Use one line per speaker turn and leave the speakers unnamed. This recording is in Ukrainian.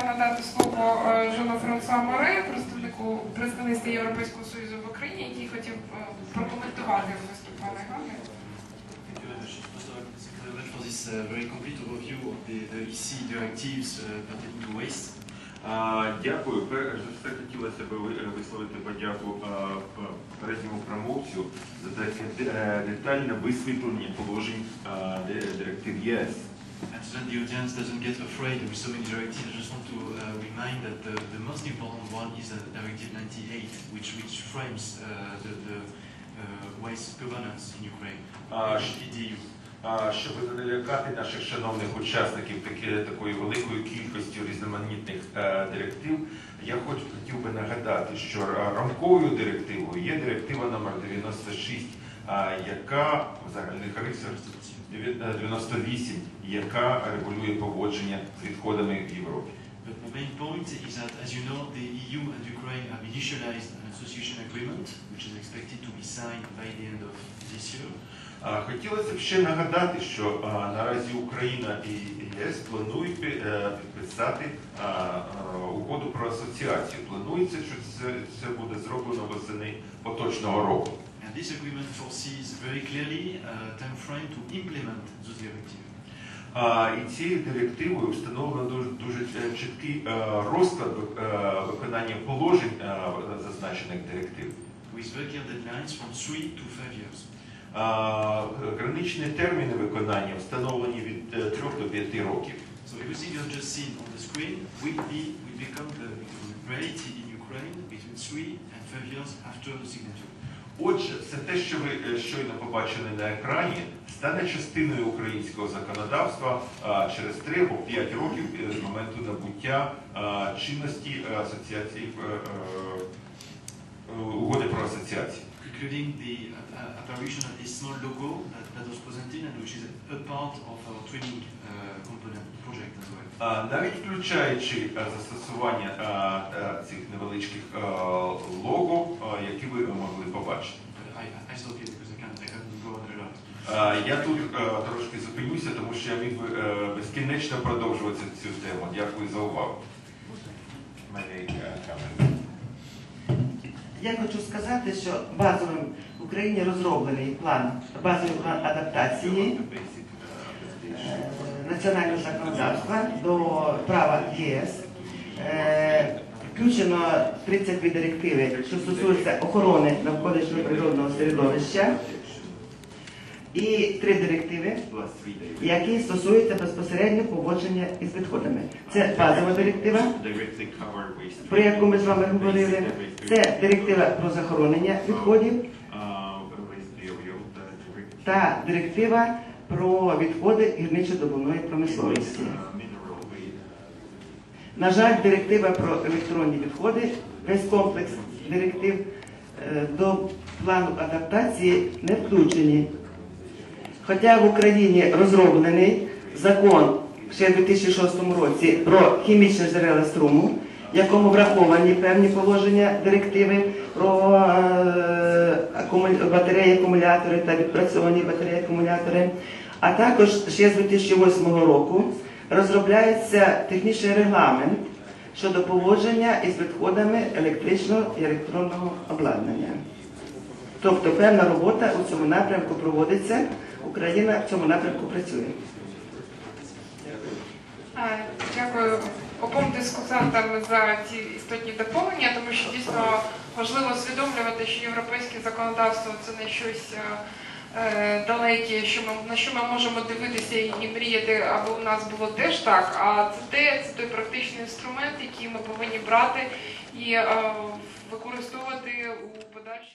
хотіла надати слово е, Жону Франсуа Море, представнику представництва Європейського Союзу в Україні, який хотів е, прокоментувати виступ пана Ганни.
For this uh, very complete overview of the, the EC directives uh, pertaining to waste.
Дякую. Перш за все хотілося б висловити подяку а, п- промовцю за таке детальне висвітлення положень директив ЄС.
And so that the audience doesn't get afraid with so many directives, I just want to uh, remind that the, the most important one is uh, Directive 98, which, which frames uh, the, the uh, waste governance in Ukraine, uh,
щ- Щоб не налякати наших шановних учасників таки- такою великою кількістю різноманітних е, директив, я хоч хотів би нагадати, що рамковою директивою є директива номер 96, а, яка в загальних рисах 98, яка регулює поводження з відходами в Європі.
But the main point is that, as you know, the EU and Ukraine have initialized an association agreement, which is expected to be signed by the end of this year.
Хотілося б ще нагадати, що наразі Україна і ЄС планують е, підписати угоду про асоціацію. Планується, що це буде зроблено восени поточного року.
And this agreement foresees very clearly a time frame to implement those directives.
А, І цією директивою встановлено дуже, дуже е, чіткий е, розклад вик- е, виконання положень е, зазначених директив.
with very clear deadlines from three to five years.
А, Граничні терміни виконання встановлені від 3 до 5 років.
So everything you have just seen on the screen will be will become the reality in Ukraine between three and five years after the signature.
Отже, все те, що ви е, щойно побачили на екрані, стане частиною українського законодавства через 3 або 5 років е, з моменту набуття чинності е, асоціації угоди про асоціацію.
including the uh, uh, apparition of this small logo that, that was presented and which is a part of our training uh, component project as well.
Навіть включаючи застосування цих невеличких лого, які ви могли
lot.
Е, Я тут е, трошки зупинюся, тому що я міг би е, безкінечно продовжувати цю тему. Дякую за увагу.
Я хочу сказати, що базовим в Україні розроблений план, базовий план адаптації національного законодавства до права ЄС. Включено 32 директиви, що стосуються охорони навколишнього природного середовища, і три директиви, які стосуються безпосередньо поводження із відходами. Це базова директива, про яку ми з вами говорили. Це директива про захоронення відходів та директива про відходи гірничо-добувної промисловості. На жаль, директива про електронні відходи, весь комплекс директив е, до плану адаптації не включені. Хоча в Україні розроблений закон ще в 2006 році про хімічні джерела струму, в якому враховані певні положення директиви про е, батареї, акумулятори та відпрацьовані батареї акумулятори. А також ще з 2008 року розробляється технічний регламент щодо поводження із відходами електричного і електронного обладнання. Тобто певна робота у цьому напрямку проводиться, Україна в цьому напрямку працює.
Е, Дякую обом дискусантам за ці істотні доповнення, тому що дійсно важливо усвідомлювати, що європейське законодавство це не щось е, е, що ми на що ми можемо дивитися і мріяти, аби у нас було теж так. А це те, це той практичний інструмент, який ми повинні брати і е, використовувати у подальшій.